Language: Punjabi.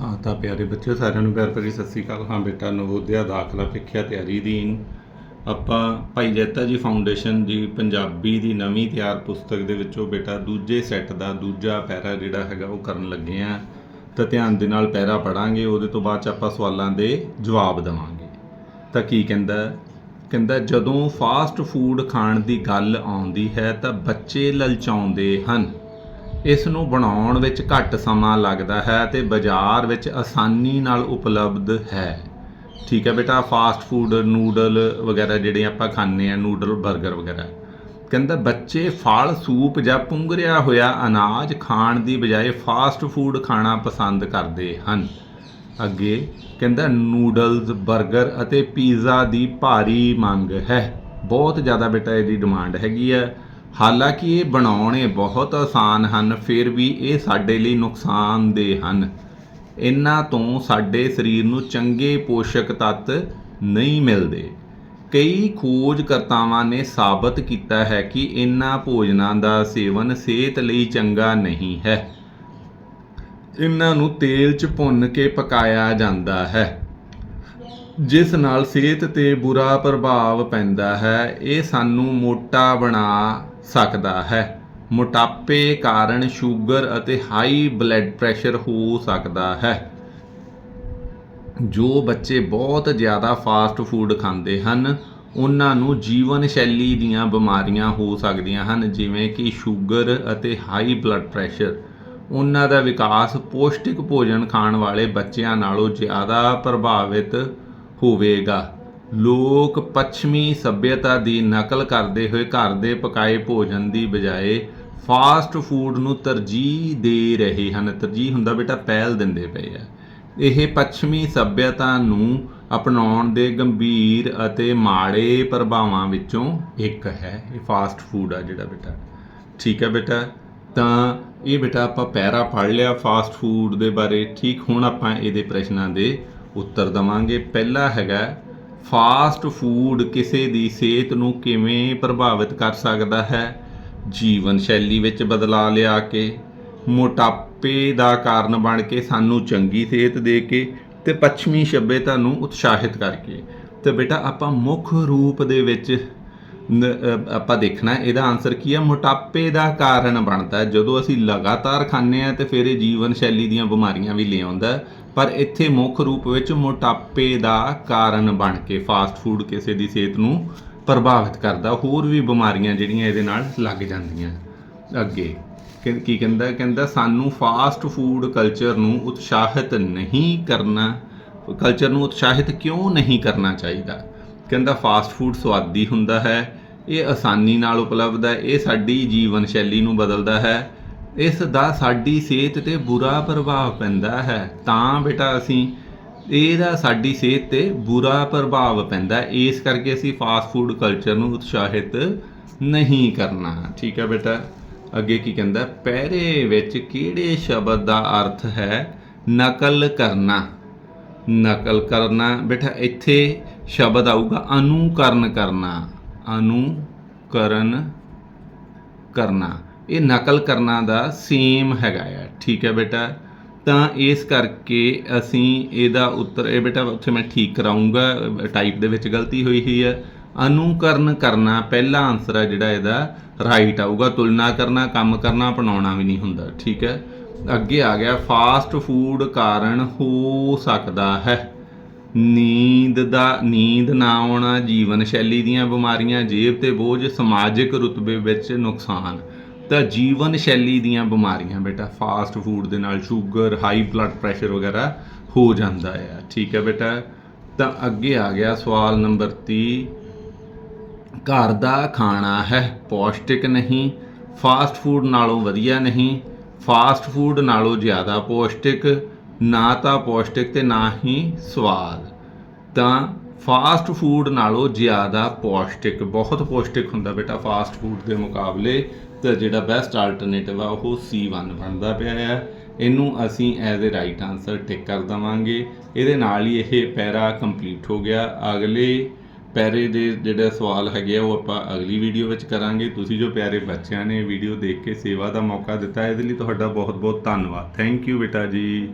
ਹਾਂ, ਤਾਂ ਪਿਆਰੇ ਬੱਚਿਓ, ਸਾਰਿਆਂ ਨੂੰ ਪਿਆਰ ਭਰੀ ਸਤਿ ਸ੍ਰੀ ਅਕਾਲ। ਹਾਂ ਬੇਟਾ, ਨਵੋਦਿਆ ਦਾਖਲਾ ਪ੍ਰੀਖਿਆ ਤਿਆਰੀ ਦੀ ਆਪਾਂ ਭਾਈ ਜੈਤਾ ਜੀ ਫਾਊਂਡੇਸ਼ਨ ਦੀ ਪੰਜਾਬੀ ਦੀ ਨਵੀਂ ਤਿਆਰ ਪੁਸਤਕ ਦੇ ਵਿੱਚੋਂ ਬੇਟਾ ਦੂਜੇ ਸੈੱਟ ਦਾ ਦੂਜਾ ਪੈਰਾ ਜਿਹੜਾ ਹੈਗਾ ਉਹ ਕਰਨ ਲੱਗੇ ਆ ਤਾਂ ਧਿਆਨ ਦੇ ਨਾਲ ਪੈਰਾ ਪੜਾਂਗੇ ਉਹਦੇ ਤੋਂ ਬਾਅਦ ਚ ਆਪਾਂ ਸਵਾਲਾਂ ਦੇ ਜਵਾਬ ਦੇਵਾਂਗੇ। ਤਾਂ ਕੀ ਕਹਿੰਦਾ? ਕਹਿੰਦਾ, ਜਦੋਂ ਫਾਸਟ ਫੂਡ ਖਾਣ ਦੀ ਗੱਲ ਆਉਂਦੀ ਹੈ ਤਾਂ ਬੱਚੇ ਲਲਚਾਉਂਦੇ ਹਨ। ਇਸ ਨੂੰ ਬਣਾਉਣ ਵਿੱਚ ਘੱਟ ਸਮਾਂ ਲੱਗਦਾ ਹੈ ਤੇ ਬਾਜ਼ਾਰ ਵਿੱਚ ਆਸਾਨੀ ਨਾਲ ਉਪਲਬਧ ਹੈ। ਠੀਕ ਹੈ ਬੇਟਾ ਫਾਸਟ ਫੂਡ ਨੂਡਲ ਵਗੈਰਾ ਜਿਹੜੇ ਆਪਾਂ ਖਾਂਦੇ ਆ ਨੂਡਲ 버ਗਰ ਵਗੈਰਾ। ਕਹਿੰਦਾ, ਬੱਚੇ ਫਲ, ਸੂਪ ਜਾਂ ਪੁੰਗਰਿਆ ਹੋਇਆ ਅਨਾਜ ਖਾਣ ਦੀ ਬਜਾਏ ਫਾਸਟ ਫੂਡ ਖਾਣਾ ਪਸੰਦ ਕਰਦੇ ਹਨ। ਅੱਗੇ ਕਹਿੰਦਾ ਨੂਡਲਸ 버ਗਰ ਅਤੇ ਪੀਜ਼ਾ ਦੀ ਭਾਰੀ ਮੰਗ ਹੈ। ਬਹੁਤ ਜ਼ਿਆਦਾ ਬੇਟਾ, ਇਹਦੀ ਡਿਮਾਂਡ ਹੈਗੀ ਆ। ਹਾਲਾਂਕਿ ਇਹ ਬਣਾਉਣੇ ਬਹੁਤ ਆਸਾਨ ਹਨ, ਫਿਰ ਵੀ ਇਹ ਸਾਡੇ ਲਈ ਨੁਕਸਾਨਦੇਹ ਹਨ। ਇਹਨਾਂ ਤੋਂ ਸਾਡੇ ਸਰੀਰ ਨੂੰ ਚੰਗੇ ਪੋਸ਼ਕ ਤੱਤ ਨਹੀਂ ਮਿਲਦੇ। ਕਈ ਖੋਜਕਰਤਾਵਾਂ ਨੇ ਸਾਬਤ ਕੀਤਾ ਹੈ ਕਿ ਇਹਨਾਂ ਭੋਜਨਾਂ ਦਾ ਸੇਵਨ ਸਿਹਤ ਲਈ ਚੰਗਾ ਨਹੀਂ ਹੈ। ਇਹਨਾਂ ਨੂੰ ਤੇਲ 'ਚ ਭੁੰਨ ਕੇ ਪਕਾਇਆ ਜਾਂਦਾ ਹੈ, ਜਿਸ ਨਾਲ ਸਿਹਤ ਤੇ ਬੁਰਾ ਪ੍ਰਭਾਵ ਪੈਂਦਾ ਹੈ। ਇਹ ਸਾਨੂੰ ਮੋਟਾ ਬਣਾ ਸਕਦਾ ਹੈ। ਮੋਟਾਪੇ ਕਾਰਨ ਸ਼ੂਗਰ ਅਤੇ ਹਾਈ ਬਲੱਡ ਪ੍ਰੈਸ਼ਰ ਹੋ ਸਕਦਾ ਹੈ। ਜੋ ਬੱਚੇ ਬਹੁਤ ਜ਼ਿਆਦਾ ਫਾਸਟ ਫੂਡ ਖਾਂਦੇ ਹਨ, ਉਹਨਾਂ ਨੂੰ ਜੀਵਨ ਸ਼ੈਲੀ ਦੀਆਂ ਬਿਮਾਰੀਆਂ ਹੋ ਸਕਦੀਆਂ ਹਨ, ਜਿਵੇਂ ਕਿ ਸ਼ੂਗਰ ਅਤੇ ਹਾਈ ਬਲੱਡ ਪ੍ਰੈਸ਼ਰ। ਉਹਨਾਂ ਦਾ ਵਿਕਾਸ ਪੌਸ਼ਟਿਕ ਭੋਜਨ ਖਾਣ ਵਾਲੇ ਬੱਚਿਆਂ ਨਾਲੋਂ ਜ਼ਿਆਦਾ ਪ੍ਰਭਾਵਿਤ ਹੋਵੇਗਾ। ਲੋਕ ਪੱਛਮੀ ਸੱਭਿਅਤਾ ਦੀ ਨਕਲ ਕਰਦੇ ਹੋਏ ਘਰ ਦੇ ਪਕਾਏ ਭੋਜਨ ਦੀ ਬਜਾਏ ਫਾਸਟ ਫੂਡ ਨੂੰ ਤਰਜੀਹ ਦੇ ਰਹੇ ਹਨ। ਤਰਜੀਹ ਹੁੰਦਾ ਬੇਟਾ ਪਹਿਲ ਦਿੰਦੇ ਪਏ ਆ। ਇਹ ਪੱਛਮੀ ਸੱਭਿਅਤਾ ਨੂੰ ਅਪਣਾਉਣ ਦੇ ਗੰਭੀਰ ਅਤੇ ਮਾੜੇ ਪ੍ਰਭਾਵਾਂ ਵਿੱਚੋਂ ਇੱਕ ਹੈ। ਇਹ ਫਾਸਟ ਫੂਡ ਆ ਜਿਹੜਾ ਬੇਟਾ। ਠੀਕ ਹੈ ਬੇਟਾ। ਤਾਂ ਇਹ ਬੇਟਾ ਆਪਾਂ ਪੈਰਾ ਫੜ ਲਿਆ ਫਾਸਟ ਫੂਡ ਦੇ ਬਾਰੇ। ਠੀਕ ਹੁਣ ਆਪਾਂ ਇਹਦੇ ਪ੍ਰਸ਼ਨਾਂ ਦੇ ਉੱਤਰ ਦਵਾਂਗੇ। ਪਹਿਲਾ ਹੈਗਾ ਫਾਸਟ ਫੂਡ ਕਿਸੇ ਦੀ ਸਿਹਤ ਨੂੰ ਕਿਵੇਂ ਪ੍ਰਭਾਵਿਤ ਕਰ ਸਕਦਾ ਹੈ? ਜੀਵਨ ਸ਼ੈਲੀ ਵਿੱਚ ਬਦਲਾਅ ਲਿਆ ਕੇ, ਮੋਟਾਪੇ ਦਾ ਕਾਰਨ ਬਣ ਕੇ, ਸਾਨੂੰ ਚੰਗੀ ਸਿਹਤ ਦੇ ਕੇ ਤੇ ਪੱਛਮੀ ਸਭਿਅਤਾ ਨੂੰ ਉਤਸ਼ਾਹਿਤ ਕਰਕੇ ਤੇ ਬੇਟਾ, ਆਪਾਂ ਮੁੱਖ ਰੂਪ ਦੇ ਵਿੱਚ ਆਪਾਂ ਦੇਖਣਾ, ਇਹਦਾ ਆਨਸਰ ਕੀ ਹੈ ਮੋਟਾਪੇ ਦਾ ਕਾਰਨ ਬਣਦਾ ਜਦੋਂ ਅਸੀਂ ਲਗਾਤਾਰ ਖਾਂਦੇ ਆ ਤੇ ਫਿਰ ਇਹ ਜੀਵਨ ਸ਼ੈਲੀ ਦੀਆਂ ਬਿਮਾਰੀਆਂ ਵੀ ਲੈ ਆਉਂਦਾ ਪਰ ਇੱਥੇ ਮੁੱਖ ਰੂਪ ਵਿੱਚ ਮੋਟਾਪੇ ਦਾ ਕਾਰਨ ਬਣ ਕੇ ਫਾਸਟ ਫੂਡ ਕਿਸੇ ਦੀ ਸਿਹਤ ਨੂੰ ਪ੍ਰਭਾਵਿਤ ਕਰਦਾ, ਹੋਰ ਵੀ ਬਿਮਾਰੀਆਂ ਜਿਹੜੀਆਂ ਇਹਦੇ ਨਾਲ ਲੱਗ ਜਾਂਦੀਆਂ ਅੱਗੇ। ਕੀ ਕਹਿੰਦਾ? ਕਹਿੰਦਾ, ਸਾਨੂੰ ਫਾਸਟ ਫੂਡ ਕਲਚਰ ਨੂੰ ਉਤਸ਼ਾਹਿਤ ਨਹੀਂ ਕਰਨਾ ਕਲਚਰ ਨੂੰ ਉਤਸ਼ਾਹਿਤ ਕਿਉਂ ਨਹੀਂ ਕਰਨਾ ਚਾਹੀਦਾ? ਕਹਿੰਦਾ ਫਾਸਟ ਫੂਡ ਸਵਾਦੀ ਹੁੰਦਾ ਹੈ, ਇਹ ਆਸਾਨੀ ਨਾਲ ਉਪਲਬਧ ਹੈ, ਇਹ ਸਾਡੀ ਜੀਵਨ ਸ਼ੈਲੀ ਨੂੰ ਬਦਲਦਾ ਹੈ ਇਸ ਦਾ ਸਾਡੀ ਸਿਹਤ ਤੇ ਬੁਰਾ ਪ੍ਰਭਾਵ ਪੈਂਦਾ ਹੈ। ਤਾਂ ਬੇਟਾ ਅਸੀਂ ਇਹਦਾ ਸਾਡੀ ਸਿਹਤ ਤੇ ਬੁਰਾ ਪ੍ਰਭਾਵ ਪੈਂਦਾ ਇਸ ਕਰਕੇ ਅਸੀਂ ਫਾਸਟ ਫੂਡ ਕਲਚਰ ਨੂੰ ਉਤਸ਼ਾਹਿਤ ਨਹੀਂ ਕਰਨਾ। ਠੀਕ ਹੈ ਬੇਟਾ? ਅੱਗੇ ਕੀ ਕਹਿੰਦਾ? ਪਹਿਰੇ ਵਿੱਚ ਕਿਹੜੇ ਸ਼ਬਦ ਦਾ ਅਰਥ ਹੈ? ਨਕਲ ਕਰਨਾ। ਨਕਲ ਕਰਨਾ, ਬੇਟਾ ਇੱਥੇ ਸ਼ਬਦ ਆਊਗਾ ਅਨੁਕਰਨ ਕਰਨਾ। ਅਨੁਕਰਨ ਕਰਨਾ। ਇਹ ਨਕਲ ਕਰਨਾ ਦਾ ਸੇਮ ਹੈਗਾ ਆ। ਠੀਕ ਹੈ ਬੇਟਾ? ਤਾਂ ਇਸ ਕਰਕੇ ਅਸੀਂ ਇਹਦਾ ਉੱਤਰ, ਇਹ ਬੇਟਾ ਉੱਥੇ ਮੈਂ ਠੀਕ ਕਰਾਉਂਗਾ ਟਾਈਪ ਦੇ ਵਿੱਚ ਗਲਤੀ ਹੋਈ ਹੋਈ ਹੈ ਅਨੁਕਰਨ ਕਰਨਾ, ਪਹਿਲਾ ਆਨਸਰ ਹੈ ਜਿਹੜਾ ਇਹਦਾ ਰਾਈਟ ਆਊਗਾ। ਤੁਲਨਾ ਕਰਨਾ, ਕੰਮ ਕਰਨਾ, ਅਪਣਾਉਣਾ ਵੀ ਨਹੀਂ ਹੁੰਦਾ। ਠੀਕ ਹੈ? ਅੱਗੇ ਆ ਗਿਆ ਫਾਸਟ ਫੂਡ ਕਾਰਨ ਹੋ ਸਕਦਾ ਹੈ। ਨੀਂਦ ਦਾ, ਨੀਂਦ ਨਾ ਆਉਣਾ, ਜੀਵਨ ਸ਼ੈਲੀ ਦੀਆਂ ਬਿਮਾਰੀਆਂ, ਜੇਬ ਤੇ ਬੋਝ, ਸਮਾਜਿਕ ਰੁਤਬੇ ਵਿੱਚ ਨੁਕਸਾਨ। ਤਾਂ ਜੀਵਨ ਸ਼ੈਲੀ ਦੀਆਂ ਬਿਮਾਰੀਆਂ ਬੇਟਾ ਫਾਸਟ ਫੂਡ ਦੇ ਨਾਲ ਸ਼ੂਗਰ ਹਾਈ ਬਲੱਡ ਪ੍ਰੈਸ਼ਰ ਵਗੈਰਾ ਹੋ ਜਾਂਦਾ ਹੈ ਠੀਕ ਹੈ ਬੇਟਾ? ਤਾਂ ਅੱਗੇ ਆ ਗਿਆ ਸਵਾਲ ਨੰਬਰ 30 ਘਰ ਦਾ ਖਾਣਾ ਹੈ ਪੌਸ਼ਟਿਕ ਨਹੀਂ ਫਾਸਟ ਫੂਡ ਨਾਲੋਂ ਵਧੀਆ ਨਹੀਂ ਫਾਸਟ ਫੂਡ ਨਾਲੋਂ ਜ਼ਿਆਦਾ ਪੌਸ਼ਟਿਕ, ਨਾ ਤਾਂ ਪੌਸ਼ਟਿਕ ਤੇ ਨਾ ਹੀ ਸਵਾਦ। ਤਾਂ ਫਾਸਟ ਫੂਡ ਨਾਲੋਂ ਜ਼ਿਆਦਾ ਪੌਸ਼ਟਿਕ, ਬਹੁਤ ਪੌਸ਼ਟਿਕ ਹੁੰਦਾ ਬੇਟਾ ਫਾਸਟ ਫੂਡ ਦੇ ਮੁਕਾਬਲੇ। ਤੇ ਜਿਹੜਾ ਬੈਸਟ ਆਲਟਰਨੇਟਿਵ ਆ, ਉਹ C1 ਬਣਦਾ ਪਿਆ ਆ। ਇਹਨੂੰ ਅਸੀਂ as a right answer tick ਕਰ ਦਵਾਂਗੇ। ਇਹਦੇ ਨਾਲ ਹੀ ਇਹ ਪੈਰਾ ਕੰਪਲੀਟ ਹੋ ਗਿਆ। ਅਗਲੇ ਪੈਰੇ ਦੇ ਜਿਹੜੇ ਸਵਾਲ ਹੈਗੇ ਆ, ਉਹ ਆਪਾਂ ਅਗਲੀ ਵੀਡੀਓ ਵਿੱਚ ਕਰਾਂਗੇ। ਤੁਸੀਂ ਜੋ ਪਿਆਰੇ ਬੱਚਿਆਂ ਨੇ ਵੀਡੀਓ ਦੇਖ ਕੇ ਸੇਵਾ ਦਾ ਮੌਕਾ ਦਿੱਤਾ, ਇਹਦੇ ਲਈ ਤੁਹਾਡਾ ਬਹੁਤ ਬਹੁਤ ਧੰਨਵਾਦ। ਥੈਂਕ ਯੂ ਬੇਟਾ ਜੀ।